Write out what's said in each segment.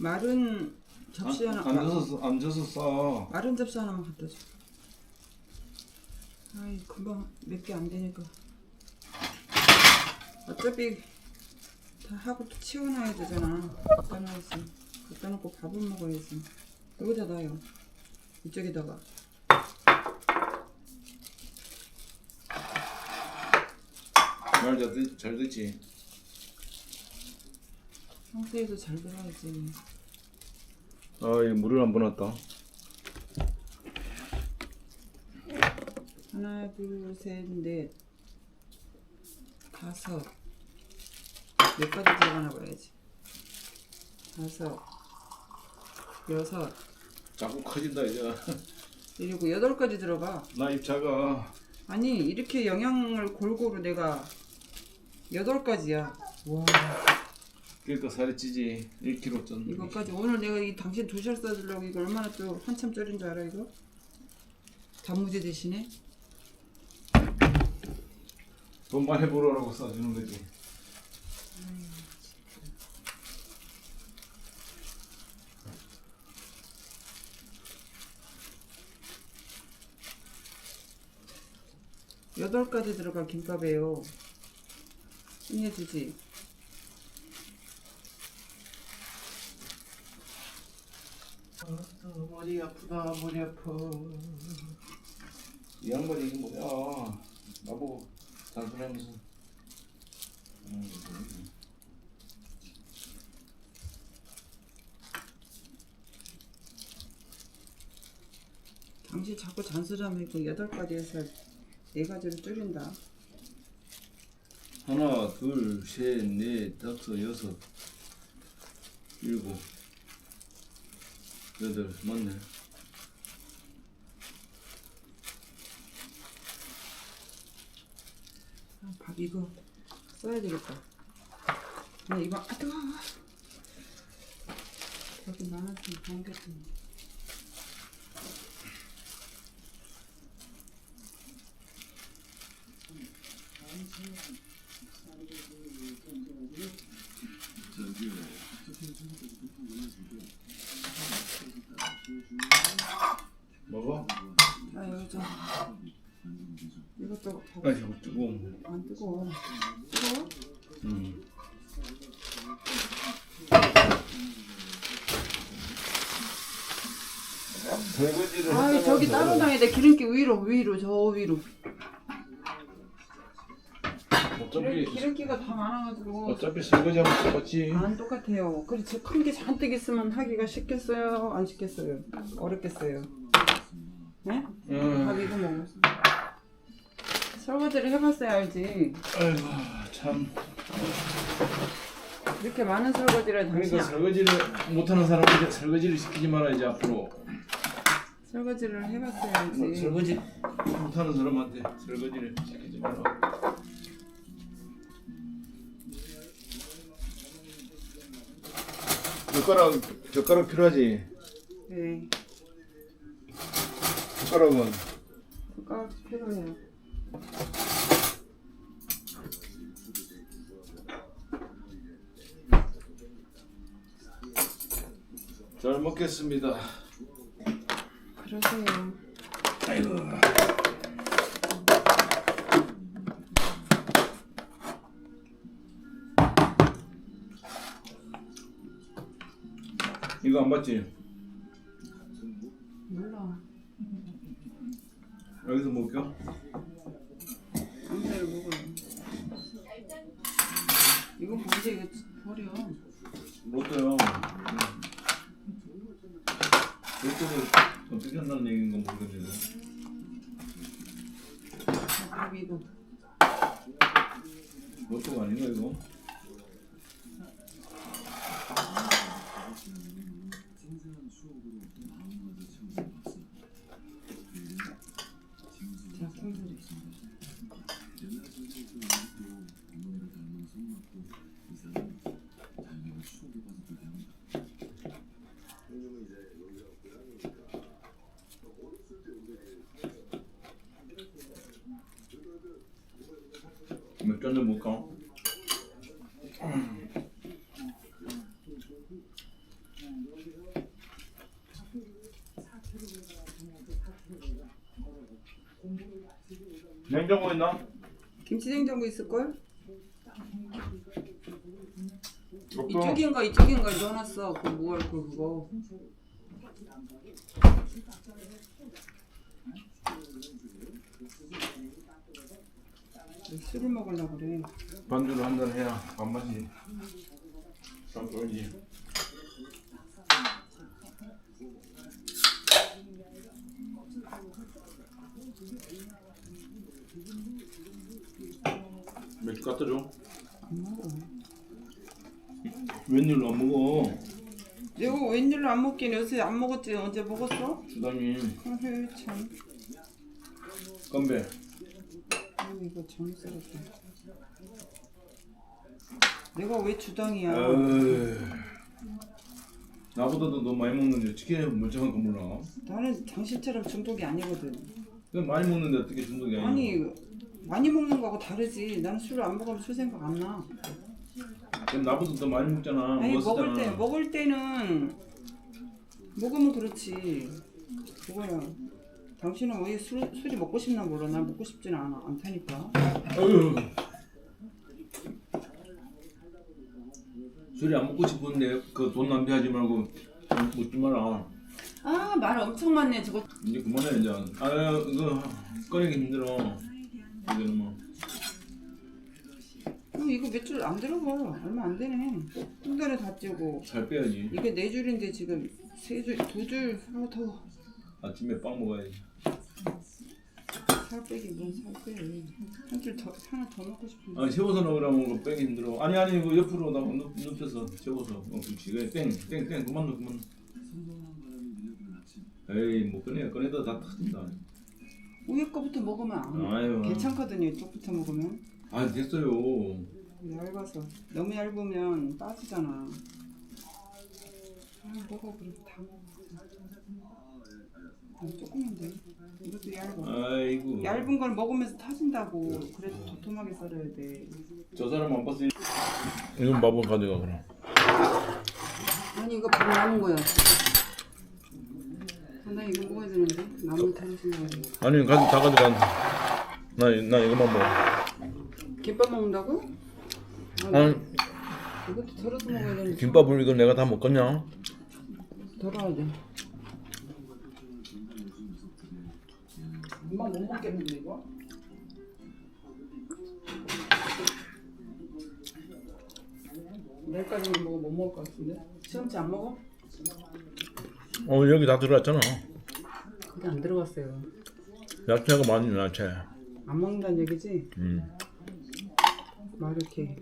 마른 접시 하나 안, 앉아서 앉아서 싸. 마른 접시 하나만 갖다 줘. 아이 금방 몇 개 안 되니까. 어차피 다 하고 또 치워놔야 되잖아. 갖다 놔야지. 갖다 놓고 밥은 먹어야지. 여기다 놔요. 이쪽에다가. 말 잘 듣, 잘 듣지. 상태에서 잘 들어야지. 아, 이 물을 안 부었다. 하나, 둘, 셋, 넷, 다섯. 몇 가지 들어가나 봐야지. 다섯, 여섯, 자꾸 커진다 이제. 일곱, 여덟 가지 들어가. 나 입 작아. 아니 이렇게 영양을 골고루 내가 여덟 가지야. 와 그러니까 살이 찌지. 1kg 전. 이거까지 오늘 내가 이 당신 도시락 싸주려고 이거 얼마나 또 한참 쩔인 줄 알아 이거? 단무지 대신에 돈만 해보라고 싸주는 거지. 여덟 가지 들어간 김밥이에요. 이해주지? 머리 아프다 머리 아파. 이 양반이 이게 뭐야? 나보고. 음, 당신 자꾸 잔소리하면 여덟 가지에서 네 가지로 줄인다. 하나, 둘, 셋, 넷, 다섯, 여섯, 일곱, 여덟, 맞네. 아, 밥 이거 써야 되겠다. 나 이거 아 뜨거. 여기 많았으면 반겼더니. 먹어? 아 여기 좀 이것도 밥 아, 이거 뜨거워. 안 뜨거워. 뜨거워? 음. 아 저기 저- 따로 놔야 돼. 기름기 위로 위로 저 위로. 어차피 기름, 기름기가 다 많아가지고 어차피 설거지하면 똑같지. 안 똑같아요. 그렇지 큰 게 잔뜩 있으면 하기가 쉽겠어요? 안 쉽겠어요? 어렵겠어요? 네? 음. 밥 이거 먹어. 설거지를 해봤어야 알지. 아이고 참. 이렇게 많은 설거지를 당신이 그러니까 설거지를 못하는 사람한테 설거지를 시키지 이제 앞으로. 설거지를 해봤어야 뭐, 알지. 설거지 못하는 사람한테 설거지를 시키지 마라. 젓가락 젓가락 필요하지. 네. 젓가락은 젓가락 필요해요. 잘 먹겠습니다. 그러세요. 아이고. 안 맞지? 몰라. 여기서 먹을까? 안돼요 먹어요. 이거 뭔데 이거 버려. 로또요. 그러니까. 냉장고 있나? 김치 냉장고 있을걸? 없어. 이쪽인가 이쪽인가 넣어놨어. 그 뭐할 거 그거. 술을 먹으려고 그래 반주를 한 잔 해야 밥맛이 좀 떨지. 맥주 갖다 줘. 안 먹어 웬일로 안 먹어? 내가 웬일로 안 먹긴 요새 안 먹었지 언제 먹었어? 주당이 아휴 참 건배. 아유 이거 정쓰럽다 내가 왜 주당이야 어이. 나보다도 너 많이 먹는데 어떻게 멀쩡한 거 몰라? 나는 당신처럼 중독이 아니거든 그냥 많이 먹는데 어떻게 중독이 아니야? 아니 많이 먹는 거하고 다르지 나는 술을 안 먹으면 술 생각 안 나 그럼 나보다 더 많이 먹잖아. 아니. 먹을 때 먹을 때는 먹으면 그렇지 그거야 당신은 왜 술, 술이 먹고 싶나 몰라 난 먹고 싶지는 않아 않다니까 어휴. 술이 안 먹고 싶은데 그 돈 낭비하지 말고 먹지 마라. 아 말 엄청 많네 저거 이제 그만해 이제. 아 이거 꺼내기 힘들어. 이거는 뭐. 어, 이거 며칠 안 들어가 얼마 안 되네 한 달에 다 찌고 살 빼야지. 이게 네 줄인데 지금 세 줄, 두줄 사더 아침에 빵 먹어야지. 살 빼기 뭔살 빼 한줄 더 하나 더 먹고 싶은데 아니 세워서 넣으라면 그거 빼기 힘들어. 아니 아니 이거 옆으로 나 눕, 눕혀서 세워서. 어 그렇지. 그래 땡땡땡 그만 넣어 그만. 에이 뭐 꺼내 꺼내다 다 터진다. 위에 거부터 먹으면 안 아유. 괜찮거든요 이쪽부터 먹으면 아 됐어요. 얇아서 너무 얇으면 빠지잖아 아 먹어 그럼 다 먹어 아, 조금만 돼 이것도 얇아 아이고. 얇은 걸 먹으면서 타진다고 그래도 도톰하게 썰어야 돼 저 사람 안 봤으니. 이건 밥은 가져가 그럼. 아니 이거 밥 남은 거야 아, 나 이거 먹어야 되는데 털으신 거야 아니 가지 다 가져가. 나, 나 이거만 먹어. 김밥 먹는다고? 아, 아니 이것도 덜어서 먹어야 되는데 김밥을 이거 내가 다 먹겠냐? 덜어야 돼 금방 못 먹겠는데 이거? 내일까지는 먹어 못 먹을 것 같은데? 시험치 안 먹어? 어 여기 다 들어왔잖아. 그게 안 들어갔어요 야채가 많이 야채. 안 먹는다는 얘기지? 음. 막 이렇게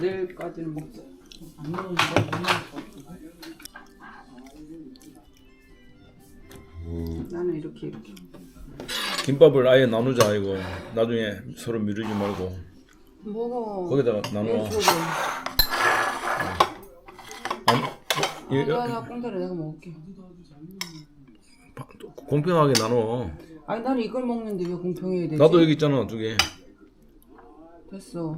내일, 내일까지는 먹자 안 먹으면 못 먹을 것 같은데 나는 이렇게 이렇게 김밥을 아예 나누자 이거. 나중에 서로 미루지 말고 먹어 거기다가 나눠. 내 속에 아니 이- 나, 나 꽁다리 내가 먹을게 바- 공평하게 나눠. 아니 나는 이걸 먹는데 왜 공평해야 되지? 나도 여기 있잖아 두 개. 됐어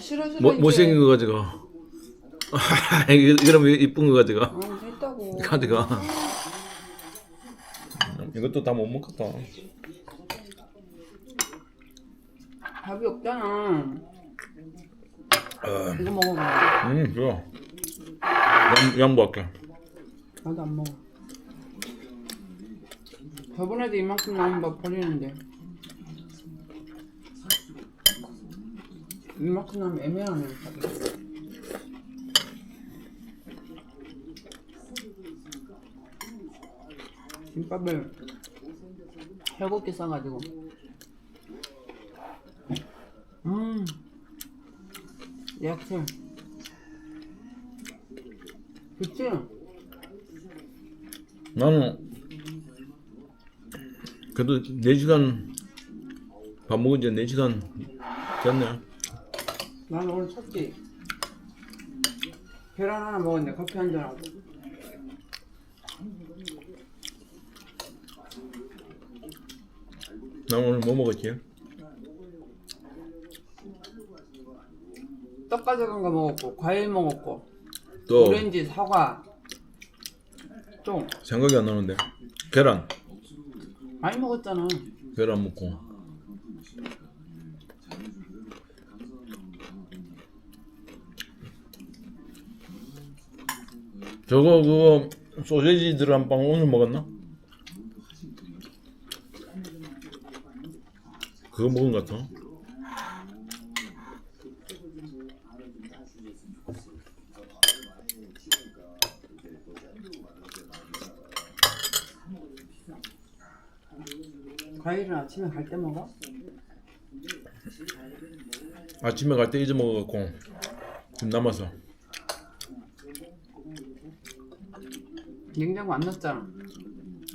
싫어 싫어 뭐, 이제. 못생긴 거. 이거 그럼 이쁜 거 가져가. 아 됐다고 가져가. 이것도 다 못 먹겠다. 밥이 없잖아 어. 이거 먹어봐 음 좋아. 양, 양보 할게. 나도 안 먹어 저번에도 이만큼 남은 밥 버리는데 이만큼 남으면 애매하네 밥이. 김밥을 해곱게 싸가지고 음 약해 그치? 나는 그래도 4시간 밥 먹은 지 4시간 됐네. 나는 오늘 첫끼 계란 하나 먹었는데 커피 한 잔하고 나 오늘 뭐 먹었지? 떡 가져간 거 먹었고 과일 먹었고 또 오렌지 사과 좀 생각이 안 나는데 계란 많이 먹었잖아. 별안 먹고. 저거 그거 소세지 들어간 빵 오늘 먹었나? 그거 먹은 것 같아. 과일은 아침에 갈 때 먹어? 아침에 갈 때 잊어먹어갖고 좀 남았어. 냉장고 안 넣었잖아.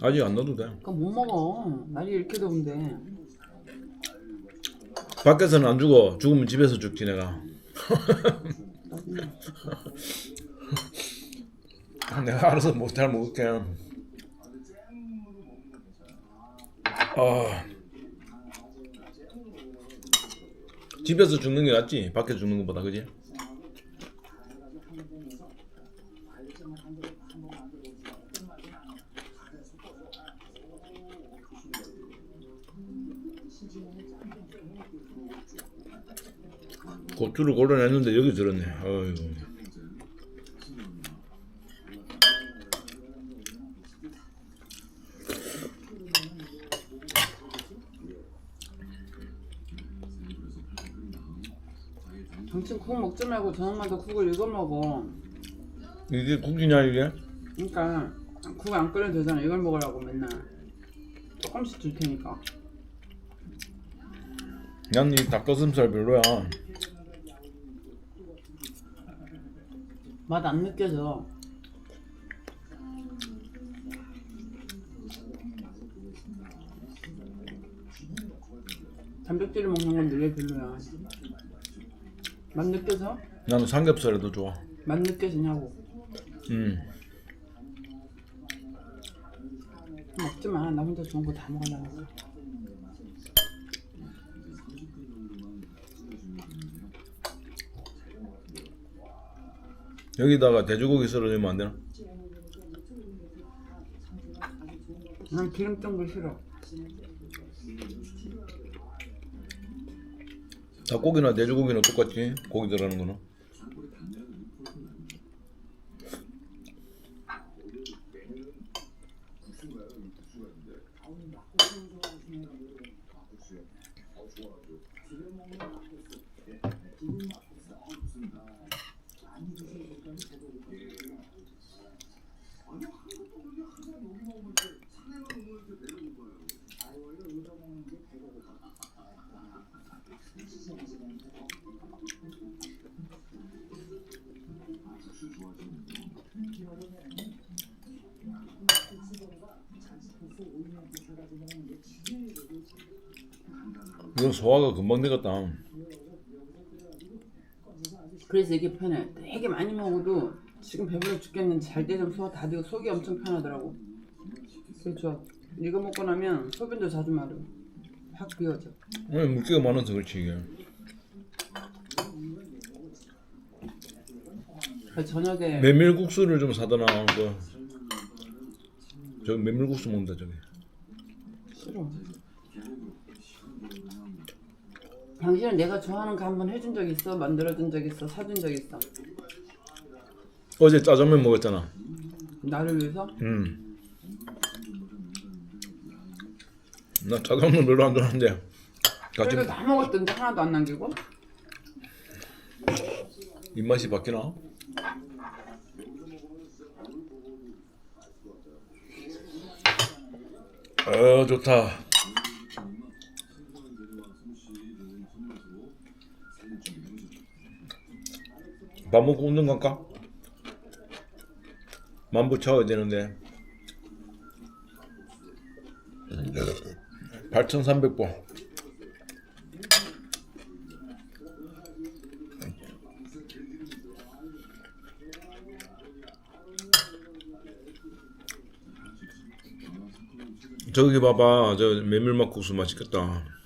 아직 안 넣어도 돼. 그럼 못 먹어. 날이 이렇게 더운데. 밖에서는 안 죽어. 죽으면 집에서 죽지 내가. 내가 알아서 뭐잘 먹을게. 아. 집에서 죽는 게 낫지. 밖에 죽는 것보다 그지? 고추를 골라냈는데 여기 들었네. 어이구. 당신 국 먹지 말고 저녁마다 국을 이거 먹어. 이게 국이냐 이게? 그러니까 국 안 끓여도 되잖아. 이걸 먹으라고 맨날. 조금씩 줄 테니까. 난이 닭가슴살 별로야. 맛 안 느껴져. 단백질을 먹는 건데 왜 별로야? 맛 느껴져? 나는 삼겹살이 더 좋아. 맛 느껴지냐고. 음. 먹지 마. 나 혼자 좋은 거 다 먹어놔서. 여기다가 돼지고기 썰어주면 안 되나? 난 기름 뜬거 싫어. 닭고기나 돼지고기는 똑같지. 고기 들어가는 거는. 이건 소화가 금방 되겠다. 그래서 이게 편해. 되게 많이 먹어도 지금 배불러 죽겠는데 잘 되면 소화 다 되고 속이 엄청 편하더라고. 그렇죠. 이거 먹고 나면 소변도 자주 마르. 확 비워져. 오늘 물기가 많아서 그렇지 이게. 그래서 저녁에 메밀국수를 좀 사다 놔. 그. 저기 메밀국수 먹는다 저기. 싫어. 당신은 내가 좋아하는 거 한번 해준 적 있어? 만들어준 적 있어? 사준 적 있어? 어제 짜장면 먹었잖아. 나를 위해서? 음. 나 짜장면 별로 안 좋아하는데. 같이 그래도 다 먹었던데 하나도 안 남기고? 입맛이 바뀌나? 어 좋다. 밥 먹고 운동 갈까? 만보 채워야 되는데. 8,300보. 저기 봐봐. 저 메밀막국수 맛있겠다